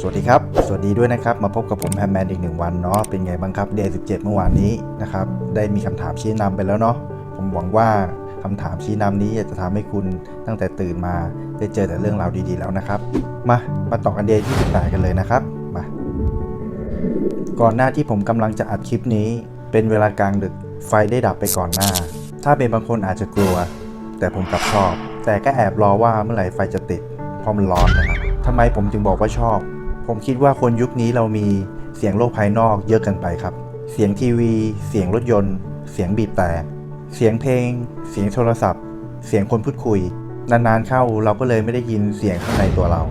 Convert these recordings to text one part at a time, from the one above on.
สวัสดีครับ สวัสดีด้วยนะครับ มาพบกับผมแฮมแมนอีกหนึ่งวันเนาะ เป็นไงบ้างครับเดย์17เมื่อวานนี้นะครับ ได้มีคำถามชี้นำไปแล้วเนาะ ผมหวังว่าคำถามชี้นำนี้จะทำให้คุณตั้งแต่ตื่นมาได้เจอแต่เรื่องราวดีๆแล้วนะครับ มา มาต่อกันเดย์ที่18กันเลยนะครับ มา ก่อนหน้าที่ผมกำลังจะอัดคลิปนี้ เป็นเวลากลางดึก ไฟได้ดับไปก่อนหน้า ถ้าเป็นบางคนอาจจะกลัว แต่ผมกลับชอบ แต่ก็แอบรอว่าเมื่อไหร่ไฟจะติดเพราะมันร้อนนะครับ ทำไมผมจึงบอกว่าชอบ ผมคิดว่าคนยุคนี้เรามีเสียงโลกภายนอกเยอะเกินไปครับ เสียงทีวี เสียงรถยนต์ เสียงบีบแต่ เสียงเพลง เสียงโทรศัพท์ เสียงคนพูดคุย นานๆเข้าเราก็เลยไม่ได้ยินเสียงข้างในตัวเรา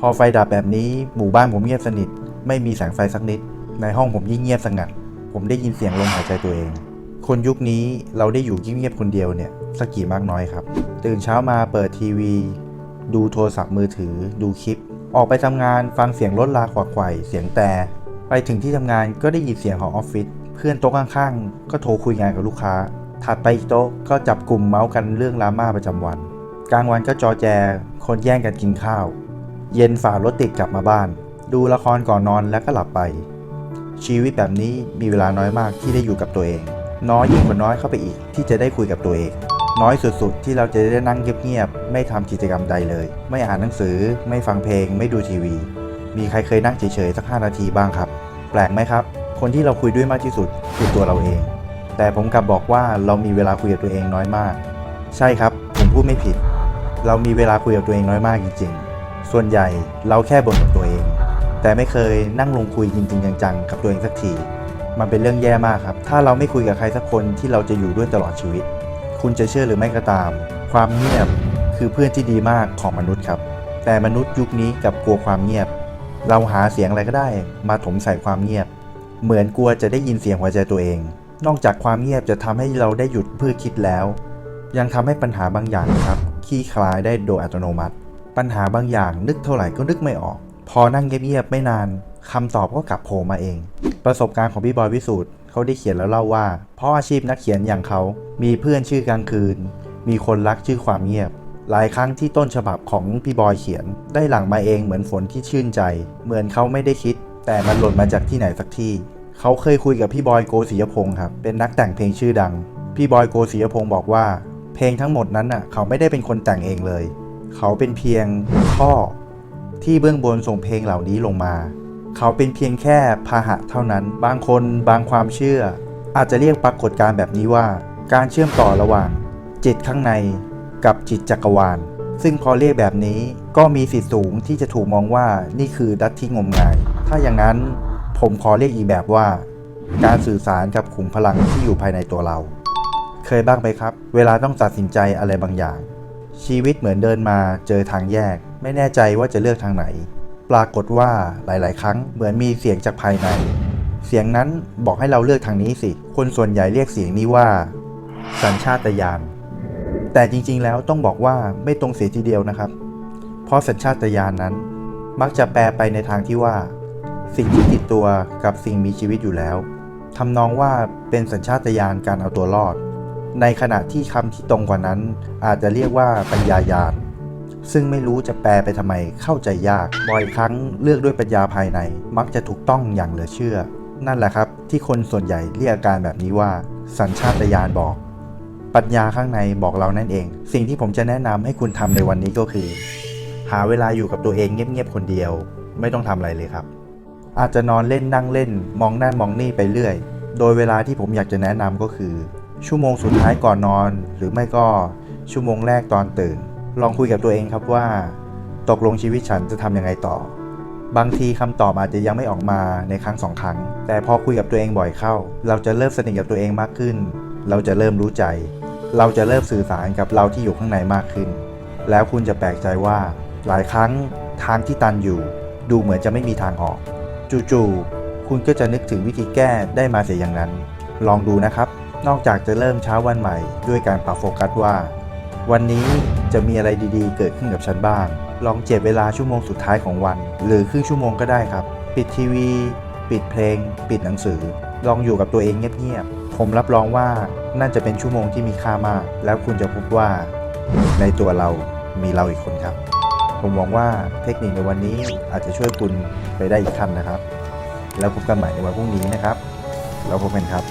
พอไฟดับแบบนี้หมู่บ้านผมเงียบสนิท ไม่มีแสงไฟสักนิด ในห้องผมยิ่งเงียบสงัด ผมได้ยินเสียงลมหายใจตัวเอง คนยุคนี้เราได้อยู่เงียบๆคนเดียวเนี่ยสักกี่มากน้อยครับ ตื่นเช้ามาเปิดทีวี ดูโทรศัพท์มือถือ ดูคลิป ออกไปทำงานฟังเสียงรถลาขวักไขว่เสียงแต่ ไปถึงที่ทำงานก็ได้ยินเสียงของออฟฟิศเพื่อนโต๊ะข้างๆ ก็โทรคุยงานกับลูกค้า ถัดไปโต๊ะก็จับกลุ่มเมาส์กันเรื่องราม่าประจำวัน กลางวันก็จอแจ คนแย่งกันกินข้าว เย็นฝ่ารถติดกลับมาบ้าน ดูละครก่อนนอนแล้วก็หลับไป ชีวิตแบบนี้มีเวลาน้อยมากที่ได้อยู่กับตัวเอง น้อยยิ่งกว่าน้อยเข้าไปอีกที่จะได้คุยกับตัวเอง น้อยสุดๆ ที่เราจะได้นั่งเงียบๆ ไม่ทำกิจกรรมใดเลย ไม่อ่านหนังสือ ไม่ฟังเพลง ไม่ดูทีวี มีใครเคยนั่งเฉยๆ สัก 5 นาทีบ้างครับ แปลกไหมครับ คนที่เราคุยด้วยมากที่สุดคือตัวเราเอง แต่ผมกลับบอกว่าเรามีเวลาคุยกับตัวเองน้อยมาก ใช่ครับ ผมพูดไม่ผิด เรามีเวลาคุยกับตัวเองน้อยมากจริงๆ ส่วนใหญ่เราแค่บ่นกับตัวเอง แต่ไม่เคยนั่งลงคุยจริงๆจังๆ กับตัวเองสักที มันเป็นเรื่องแย่มากครับ ถ้าเราไม่คุยกับใครสักคนที่เราจะอยู่ด้วยตลอดชีวิต คุณจะเชื่อหรือไม่ก็ตาม ความเงียบคือเพื่อนที่ดีมากของมนุษย์ครับ แต่มนุษย์ยุคนี้กลับกลัวความเงียบ เราหาเสียงอะไรก็ได้ มาถมใส่ความเงียบ เหมือนกลัวจะได้ยินเสียงหัวใจตัวเอง นอกจากความเงียบจะทำให้เราได้หยุดเพื่อคิดแล้ว ยังทำให้ปัญหาบางอย่างครับขี้คลายได้โดยอัตโนมัติ ปัญหาบางอย่างนึกเท่าไหร่ก็นึกไม่ออก พอนั่งเงียบๆไม่นานคำตอบก็กลับโผล่มาเอง ประสบการณ์ของพี่บอยวิสูตร เขาได้เขียนแล้วเล่าว่า เพราะอาชีพนักเขียนอย่างเขา มีเพื่อนชื่อกลางคืน มีคนรักชื่อความเงียบ หลายครั้งที่ต้นฉบับของพี่บอยเขียน ได้หลั่งมาเองเหมือนฝนที่ชื่นใจ เหมือนเขาไม่ได้คิด แต่มันหล่นมาจากที่ไหนสักที่ เขาเคยคุยกับพี่บอยโกศิยพงศ์ครับ เป็นนักแต่งเพลงชื่อดัง พี่บอยโกศิยพงศ์บอกว่า เพลงทั้งหมดนั้นน่ะ เขาไม่ได้เป็นคนแต่งเองเลย เขาเป็นเพียงท่อที่เบื้องบนส่งเพลงเหล่านี้ลงมา เขาเป็นเพียงแค่พาหะเท่านั้น บางคนบางความเชื่อ อาจจะเรียกปรากฏการณ์แบบนี้ว่า การเชื่อมต่อระหว่าง จิตข้างในกับจิตจักรวาล ซึ่งพอเรียกแบบนี้ก็มีสิทธิสูงที่จะถูกมองว่านี่คือดัตที่งมงาย ถ้าอย่างนั้นผมขอเรียกอีกแบบว่า การสื่อสารกับขุมพลังที่อยู่ภายในตัวเรา เคยบ้างไหมครับ เวลาต้องตัดสินใจอะไรบางอย่าง ชีวิตเหมือนเดินมาเจอทางแยก ไม่แน่ใจว่าจะเลือกทางไหน ปรากฏว่าหลาย ๆ ครั้งเหมือนมีเสียงจากภายใน เสียงนั้นบอกให้เราเลือกทางนี้สิ คนส่วนใหญ่เรียกเสียงนี้ว่า สัญชาตญาณ แต่จริง ๆ แล้วต้องบอกว่าไม่ตรงเสียทีเดียวนะครับ เพราะสัญชาตญาณนั้นมักจะแปลไปในทางที่ว่า สิ่งที่ติดตัวกับสิ่งมีชีวิตอยู่แล้วทำนองว่าเป็นสัญชาตญาณการเอาตัวรอด ในขณะที่คำที่ตรงกว่านั้นอาจจะเรียกว่าปัญญายาณ ซึ่งไม่รู้จะแปลไปทำไมเข้าใจยาก บ่อยครั้งเลือกด้วยปัญญาภายใน มักจะถูกต้องอย่างเหลือเชื่อ นั่นแหละครับ ที่คนส่วนใหญ่เรียกอาการแบบนี้ว่า สัญชาตญาณบอก ปัญญาข้างในบอกเรานั่นเอง สิ่งที่ผมจะแนะนำให้คุณทำในวันนี้ก็คือ หาเวลาอยู่กับตัวเองเงียบๆคนเดียว ไม่ต้องทำอะไรเลยครับ อาจจะนอนเล่นนั่งเล่น มองนั่นมองนี่ไปเรื่อย โดยเวลาที่ผมอยากจะแนะนำก็คือ ชั่วโมงสุดท้ายก่อนนอน หรือไม่ก็ชั่วโมงแรกตอนตื่น ลองคุยกับตัวเองครับว่า ตกลงชีวิตฉันจะทำยังไงต่อ บางทีคำตอบอาจจะยังไม่ออกมาในครั้งสองครั้ง แต่พอคุยกับตัวเองบ่อยเข้า เราจะเริ่มสนิทกับตัวเองมากขึ้น เราจะเริ่มรู้ใจ เราจะเริ่มสื่อสารกับเราที่อยู่ข้างในมากขึ้น แล้วคุณจะแปลกใจว่า หลายครั้งทางที่ตันอยู่ ดูเหมือนจะไม่มีทางออก จู่ๆคุณก็จะนึกถึงวิธีแก้ได้มาเสียอย่างนั้น ลองดูนะครับ นอกจากจะเริ่มเช้าวันใหม่ ด้วยการปรับโฟกัสว่า วันนี้ จะมีอะไรดีๆ เกิดขึ้นกับฉันบ้าง ลองเจ็บเวลาชั่วโมงสุดท้ายของวัน หรือครึ่งชั่วโมงก็ได้ครับ ปิดทีวี ปิดเพลง ปิดหนังสือ ลองอยู่กับตัวเองเงียบๆ ผมรับรองว่านั่นจะเป็นชั่วโมงที่มีค่ามาก แล้วคุณจะพบว่า ในตัวเรามีเราอีกคนครับ ผมหวังว่าเทคนิคในวันนี้อาจจะช่วยคุณไปได้อีกขั้นนะครับ แล้วพบกันใหม่ในวันพรุ่งนี้นะครับ แล้วพบกันครับ